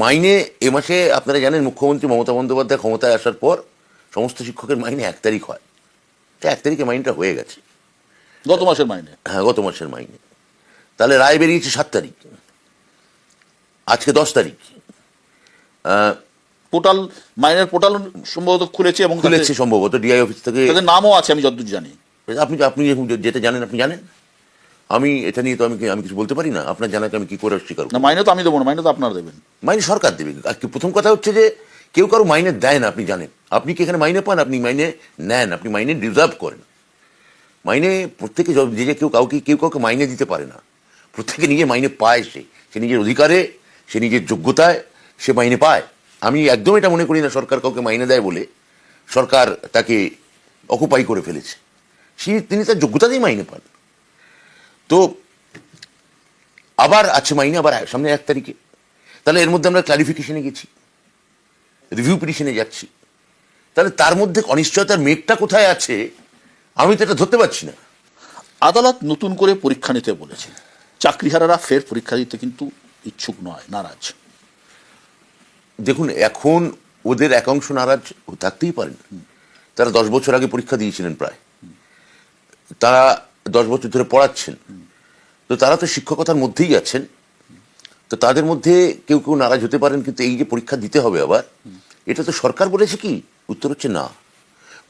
মাইনে এ মাসে আপনারা জানেন মুখ্যমন্ত্রী মমতা বন্দ্যোপাধ্যায় ক্ষমতায় আসার পর সমস্ত শিক্ষকের মাইনে এক তারিখ হয়। তা এক তারিখে মাইনেটা হয়ে গেছে। গত মাসের মাইনে? হ্যাঁ গত মাসের মাইনে। তাহলে রায় বেরিয়েছে সাত তারিখ। আজকে দশ তারিখ। পোর্টাল মাইনের পোর্টাল সম্ভবত খুলেছে এবং খুলেছে সম্ভবত ডিআই অফিস থেকে নামও আছে আমি যতদূর জানি। আপনি আপনি যেটা জানেন আপনি জানেন? আমি এটা নিয়ে তো আমি আমি কিছু বলতে পারি না? আপনার জানাকে আমি কি করে স্বীকার? না মাইনে তো আমি দেবো না মাইনে তো আপনারা দেবেন। মাইনে সরকার দেবে। আর কি প্রথম কথা হচ্ছে যে কেউ কারও মাইনে দেয় না আপনি জানেন। আপনি কি এখানে মাইনে পান? আপনি মাইনে নেন আপনি মাইনে ডিজার্ভ করেন। মাইনে প্রত্যেকে যে যে কেউ কাউকে কেউ কাউকে মাইনে দিতে পারে না। প্রত্যেকে নিজে মাইনে পায় সে। সে নিজের অধিকারে সে নিজের যোগ্যতায় সে মাইনে পায়। আমি একদম এটা মনে করি না সরকার কাউকে মাইনে দেয় বলে। সরকার তাকে অকুপাই করে ফেলেছে। সে তিনি তার যোগ্যতাতেই মাইনে পান। তো আবার আছে মাইনে আবার সামনে এক তারিখে। তাহলে এর মধ্যে আমরা ক্লারিফিকেশনে গেছি রিভিউ পিটিশনে যাচ্ছি। তাহলে তার মধ্যে অনিশ্চয়তার মেঘটা কোথায় আছে আমি তো এটা ধরতে পারছি না। আদালত নতুন করে পরীক্ষা নিতে বলেছে। চাকরিহারারা ফের পরীক্ষা দিতে কিন্তু ইচ্ছুক নয় নারাজ। দেখুন এখন ওদের একাংশ নারাজ থাকতেই পারেন। তারা দশ বছর আগে পরীক্ষা দিয়েছিলেন প্রায়। তারা দশ বছর ধরে পড়াচ্ছেন। তো তারা তো শিক্ষকতার মধ্যেই আছেন। তো তাদের মধ্যে কেউ কেউ নারাজ হতে পারেন, কিন্তু এই যে পরীক্ষা দিতে হবে আবার, এটা তো সরকার বলেছে কি? উত্তর হচ্ছে না।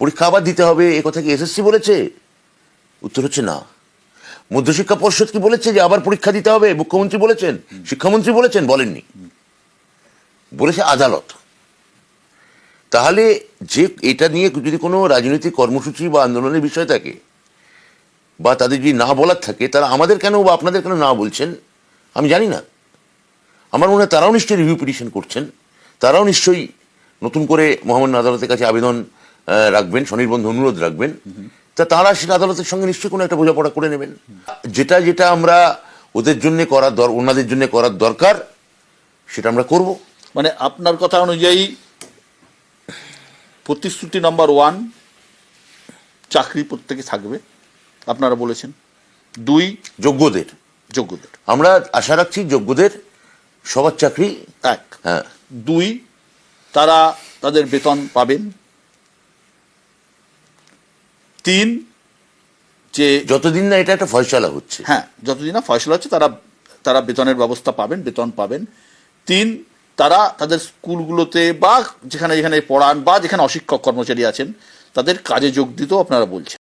পরীক্ষা আবার দিতে হবে, এ কথা কি এসএসসি বলেছে? উত্তর হচ্ছে না। মধ্যশিক্ষা পর্ষদ কি বলেছে যে আবার পরীক্ষা দিতে হবে? মুখ্যমন্ত্রী বলেছেন? শিক্ষামন্ত্রী বলেছেন? বলেননি। বলেছে আদালত। তাহলে যে এটা নিয়ে যদি কোনো রাজনৈতিক কর্মসূচি বা আন্দোলনের বিষয় থাকে বা তাদের যদি না বলার থাকে, তারা আমাদের কেন বা আপনাদের কেন না বলছেন? আমি জানি না। আমার মনে হয় তারাও নিশ্চয়ই রিভিউ পিটিশন করছেন। তারাও নিশ্চয়ই নতুন করে মহামান্য আদালতের কাছে আবেদন রাখবেন, স্বনির্বন্ধ অনুরোধ রাখবেন। তা তারা সেটা আদালতের সঙ্গে নিশ্চয়ই কোনো একটা বোঝাপড়া করে নেবেন। যেটা যেটা আমরা ওদের জন্য করার দর, ওনাদের জন্য করার দরকার, সেটা আমরা করব। মানে আপনার কথা অনুযায়ী প্রতিশ্রুতি নাম্বার ওয়ান চাকরি প্রত্যেকে থাকবে। আপনারা বলেছেন। দুই যোগ্যদের। যোগ্যদের। আমরা আশা রাখছি যোগ্যদের সবার চাকরি এক। হ্যাঁ। দুই তারা তাদের বেতন পাবেন। তিন যে যতদিন না এটা একটা ফয়সালা হচ্ছে। হ্যাঁ যতদিন না ফয়সলা হচ্ছে তারা তারা বেতনের ব্যবস্থা পাবেন বেতন পাবেন। তিন তারা তাদের স্কুলগুলোতে বা যেখানে যেখানে পড়ান বা যেখানে অশিক্ষক কর্মচারী আছেন তাদের কাজে যোগ দিতেও আপনারা বলছেন।